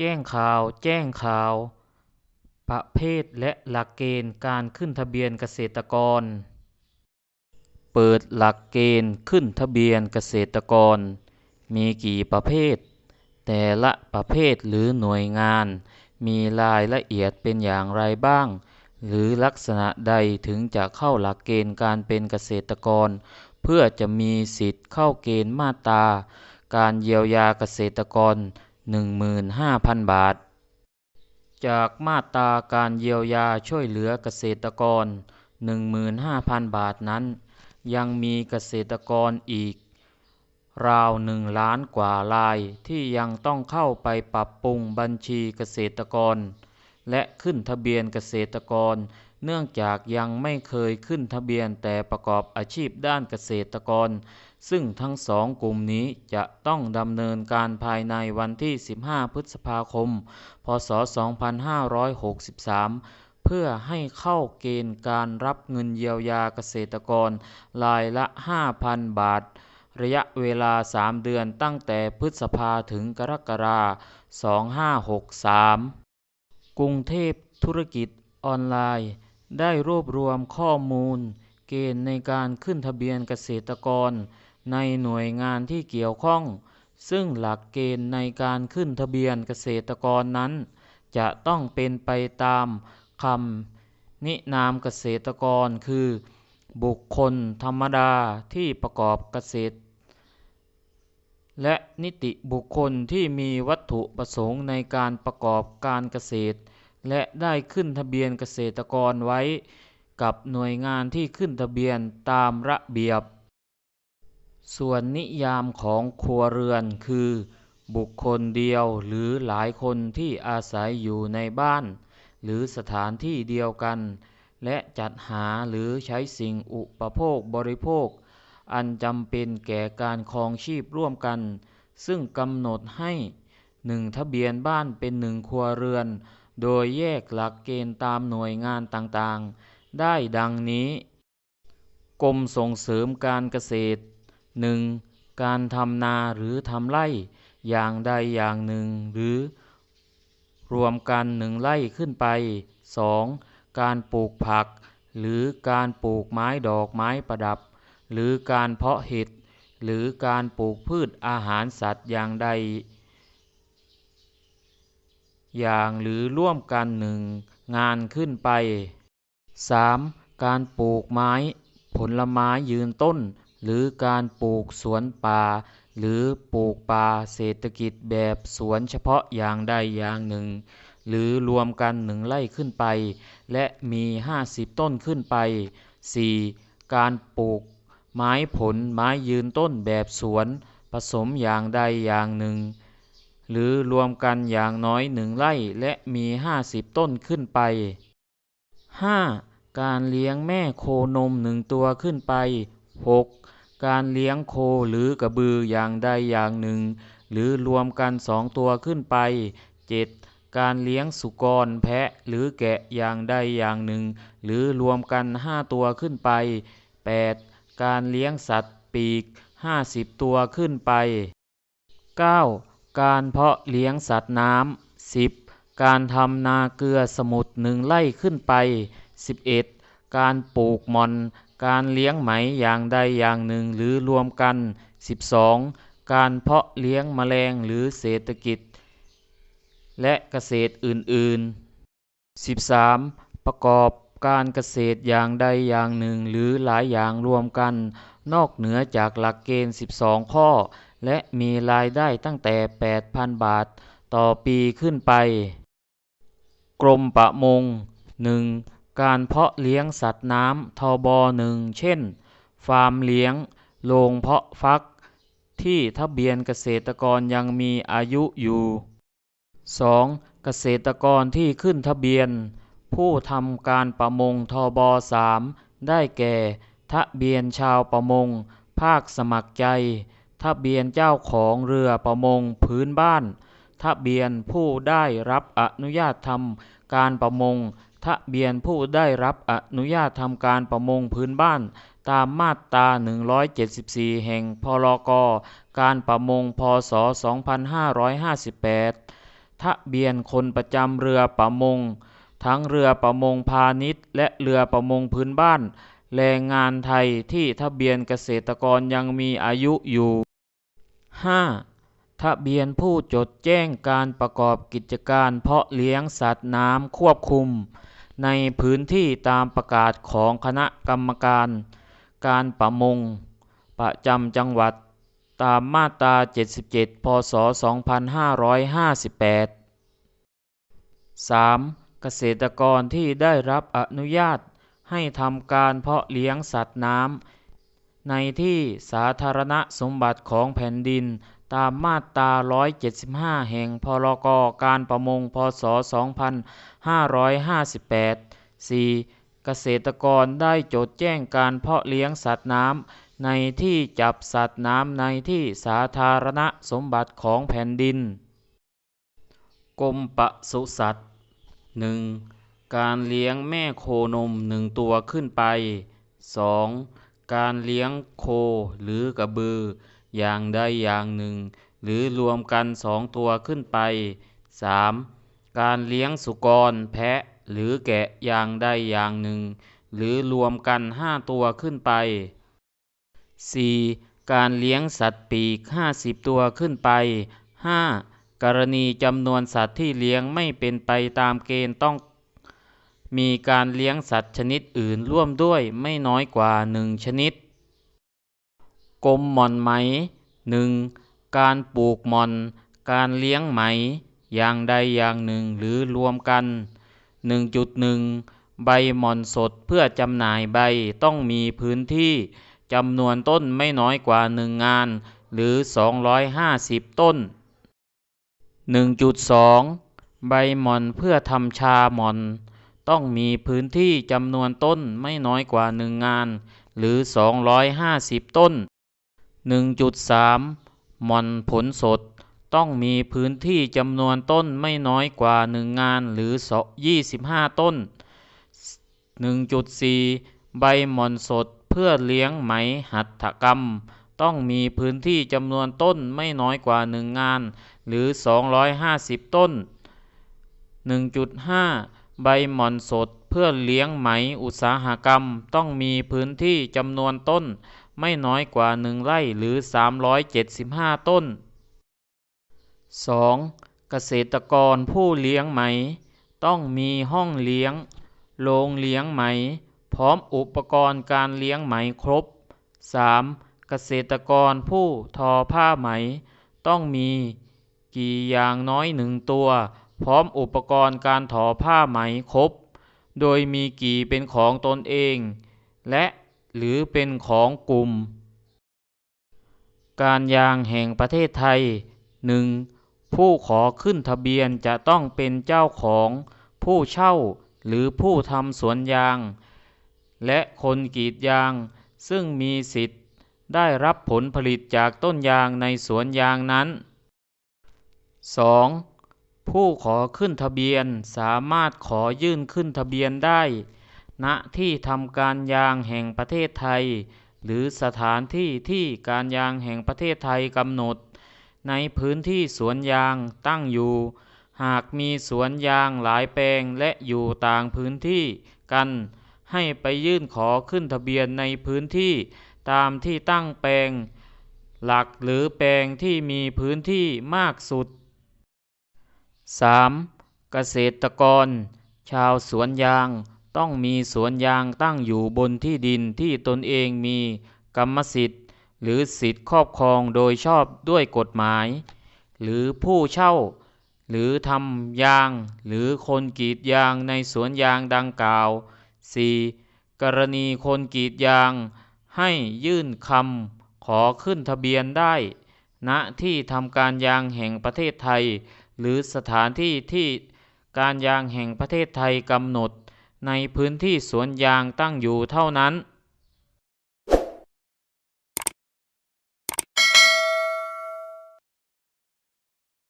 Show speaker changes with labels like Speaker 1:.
Speaker 1: แจ้งข่าว แจ้งข่าว ประเภทและหลักเกณฑ์การขึ้นทะเบียนเกษตรกร เปิดหลักเกณฑ์ขึ้นทะเบียนเกษตรกร มีกี่ประเภท แต่ละประเภทหรือหน่วยงาน มีรายละเอียดเป็นอย่างไรบ้าง หรือลักษณะใดถึงจะเข้าหลักเกณฑ์การเป็นเกษตรกร เพื่อจะมีสิทธิ์เข้าเกณฑ์มาตราการเยียวยาเกษตรกร 15,000 บาท จากมาตราการเยียวยาช่วยเหลือเกษตรกร 15,000 บาทนั้น ยังมีเกษตรกรอีก ราวหนึ่งล้านกว่ารายที่ยังต้องเข้าไปปรับปรุงบัญชีเกษตรกร และขึ้นทะเบียนเกษตรกร เนื่องจากยังไม่เคยขึ้นทะเบียนแต่ประกอบอาชีพด้านเกษตรกร ซึ่งทั้งสองกลุ่มนี้จะต้องดำเนินการภายในวันที่ 15 พฤษภาคม พศ 2563 เพื่อให้เข้าเกณฑ์การรับเงินเยียวยาเกษตรกรรายละ 5,000 บาท ระยะเวลา 3 เดือนตั้งแต่พฤษภาถึงกรกฎาคม 2563 กรุงเทพธุรกิจออนไลน์ ได้รวบรวมข้อมูลเกณฑ์ในการขึ้นทะเบียนเกษตรกรในหน่วยงานที่เกี่ยวข้อง ซึ่งหลักเกณฑ์ในการขึ้นทะเบียนเกษตรกรนั้น จะต้องเป็นไปตามคำนินามเกษตรกรคือ บุคคลธรรมดาที่ประกอบเกษตร และนิติบุคคลที่มีวัตถุประสงค์ในการประกอบการเกษตร และได้ขึ้นทะเบียนเกษตรกรไว้กับหน่วยงานที่ขึ้นทะเบียนตามระเบียบ ส่วนนิยามของครัวเรือนคือ บุคคลเดียวหรือหลายคนที่อาศัยอยู่ในบ้าน หรือสถานที่เดียวกัน และจัดหาหรือใช้สิ่งอุปโภคบริโภค อันจำเป็นแก่การครองชีพร่วมกัน ซึ่งกำหนดให้หนึ่งทะเบียนบ้านเป็นหนึ่งครัวเรือน โดยแยกหลักเกณฑ์ตามหน่วยงานต่างๆ ได้ดังนี้ กรมส่งเสริมการเกษตร 1. การทำนาหรือทำไร่อย่างใดอย่างหนึ่ง หรือรวมกันหนึ่งไร่ขึ้นไป 2. การปลูกผัก หรือการปลูกไม้ดอกไม้ประดับ หรือการเพาะเห็ด หรือการปลูกพืชอาหารสัตว์อย่างใด อย่างหรือร่วมกันหนึ่งงานขึ้นไป 3. การปลูกไม้ ผลไม้ยืนต้น หรือการปลูกสวนป่า หรือปลูกป่าเศรษฐกิจแบบสวนเฉพาะอย่างใดอย่างหนึ่ง หรือรวมกันหนึ่งไร่ขึ้นไป และมี 50 ต้นขึ้นไป 4. การปลูกไม้ผลไม้ยืนต้นแบบสวน ผสมอย่างใดอย่างหนึ่ง หรือรวมกันอย่างน้อยหนึ่งไร่และมี 50 ต้นขึ้นไป 5. การเลี้ยงแม่โคนมหนึ่งตัวขึ้นไป 6. การเลี้ยงโคหรือกระบืออย่างใดอย่างหนึ่ง หรือรวมกันสองตัวขึ้นไป 7. การเลี้ยงสุกรแพะหรือแกะอย่างใดอย่างหนึ่ง หรือรวมกันห้าตัวขึ้นไป 8. การเลี้ยงสัตว์ปีก 50 ตัวขึ้นไป 9. การเพาะเลี้ยงสัตว์น้ำ 10. การทำนาเกลือสมุทรหนึ่งไร่ขึ้นไป 11. การปลูกมอน การเลี้ยงไหมอย่างใดอย่างหนึ่งหรือรวมกัน 12. การเพาะเลี้ยงแมลงหรือเศรษฐกิจ และเกษตรอื่นๆ 13. ประกอบการเกษตรอย่างใดอย่างหนึ่งหรือหลายอย่างรวมกัน นอกเหนือจากหลักเกณฑ์ 12 ข้อ และมีรายได้ตั้งแต่ 8,000 บาทต่อปีขึ้นไป กรมประมง 1. การเพาะเลี้ยงสัตว์น้ำทบหนึ่งเช่น ฟาร์มเลี้ยง โรงเพาะฟัก ที่ทะเบียนเกษตรกรยังมีอายุอยู่ 2. เกษตรกรที่ขึ้นทะเบียน ผู้ทำการประมงทบสามได้แก่ ทะเบียนชาวประมง ภาคสมัครใจ ทะเบียนเจ้าของเรือประมงพื้นบ้าน ทะเบียนผู้ได้รับอนุญาตทำการประมง ทะเบียนผู้ได้รับอนุญาตทำการประมงพื้นบ้าน ตามมาตรา 174 แห่งพรกการประมงพศ 2558 ทะเบียนคนประจำเรือประมง ทั้งเรือประมงพาณิชย์ และเรือประมงพื้นบ้านแรงงานไทยที่ทะเบียนเกษตรกรยังมีอายุอยู่ 5. ทะเบียนผู้จดแจ้งการประกอบกิจการเพาะเลี้ยงสัตว์น้ำควบคุม ในพื้นที่ตามประกาศของคณะกรรมการ การประมง ประจำจังหวัดตามมาตรา 77 พศ 2558 3. เกษตรกรที่ได้รับอนุญาตให้ทำการเพาะเลี้ยงสัตว์น้ำ ในที่สาธารณสมบัติของแผ่นดิน ตามมาตรา 175 แห่งพรกการประมง พศ 2558 4. เกษตรกรได้จดแจ้งการเพาะเลี้ยงสัตว์น้ำในที่จับสัตว์น้ำในที่สาธารณสมบัติของแผ่นดิน กรมปศุสัตว์ 1. การเลี้ยงแม่โคนมหนึ่งตัวขึ้นไป 2. การเลี้ยงโคหรือกระบือ อย่างใดอย่างหนึ่ง หรือรวมกันสองตัวขึ้นไป 3. การเลี้ยงสุกร แพะ หรือแกะอย่างใดอย่างหนึ่ง หรือรวมกันห้าตัวขึ้นไป 4. การเลี้ยงสัตว์ปีก50ตัวขึ้นไป 5. กรณีจำนวนสัตว์ที่เลี้ยงไม่เป็นไปตามเกณฑ์ต้อง มีการเลี้ยงสัตว์ชนิดอื่นร่วมด้วยไม่น้อยกว่าหนึ่งชนิด กรมหม่อนไหม 1. การปลูกหม่อน การเลี้ยงไหม อย่างใดอย่างหนึ่งหรือรวมกัน 1.1 ใบหม่อนสดเพื่อจำหน่ายใบต้องมีพื้นที่จำนวนต้นไม่น้อยกว่าหนึ่งงาน หรือ 250 ต้น 1.2 ใบหม่อนเพื่อทำชาหม่อน ต้องมีพื้นที่จำนวนต้นไม่น้อยกว่าหนึ่งงาน หรือ 250 ต้น 1.3 หม่อนผลสด ต้องมีพื้นที่จำนวนต้นไม่น้อยกว่าหนึ่งงานหรือ 25 ต้น 1.4 ใบหม่อนสดเพื่อเลี้ยงไหมหัตถกรรม ต้องมีพื้นที่จำนวนต้นไม่น้อยกว่าหนึ่งงาน หรือ 250 ต้น 1.5 ใบหม่อนสดเพื่อเลี้ยงไหมอุตสาหกรรม ต้องมีพื้นที่จำนวนต้น ไม่น้อยกว่าหนึ่งไร่หรือ 375 ต้น 2. เกษตรกรผู้เลี้ยงไหม ต้องมีห้องเลี้ยง โรงเลี้ยงไหม พร้อมอุปกรณ์การเลี้ยงไหมครบ 3. เกษตรกรผู้ทอผ้าไหม ต้องมีกี่อย่างน้อยหนึ่งตัว พร้อมอุปกรณ์การทอผ้าไหมครบ โดยมีกี่เป็นของตนเอง และหรือเป็นของกลุ่ม การยางแห่งประเทศไทย 1. ผู้ขอขึ้นทะเบียนจะต้องเป็นเจ้าของ ผู้เช่าหรือผู้ทำสวนยาง และคนกรีดยาง ซึ่งมีสิทธิ์ได้รับผลผลิตจากต้นยางในสวนยางนั้น 2. ผู้ขอขึ้นทะเบียนสามารถขอยื่นขึ้นทะเบียนได้ ณ ที่ทำการยางแห่งประเทศไทย หรือสถานที่ที่การยางแห่งประเทศไทยกำหนด ในพื้นที่สวนยางตั้งอยู่ หากมีสวนยางหลายแปลงและอยู่ต่างพื้นที่กัน ให้ไปยื่นขอขึ้นทะเบียนในพื้นที่ตามที่ตั้งแปลง หลักหรือแปลงที่มีพื้นที่มากสุด 3. เกษตรกร ชาวสวนยางต้องมีสวนยางตั้งอยู่บนที่ดินที่ตนเองมีกรรมสิทธิ์ หรือสิทธิครอบครองโดยชอบด้วยกฎหมาย หรือผู้เช่า หรือทำยาง หรือคนกรีดยางในสวนยางดังกล่าว 4. กรณีคนกรีดยาง ให้ยื่นคำขอขึ้นทะเบียนได้ณที่ทำการยางแห่งประเทศไทย หรือสถานที่ที่การยางแห่งประเทศไทยกำหนดในพื้นที่สวนยางตั้งอยู่เท่านั้น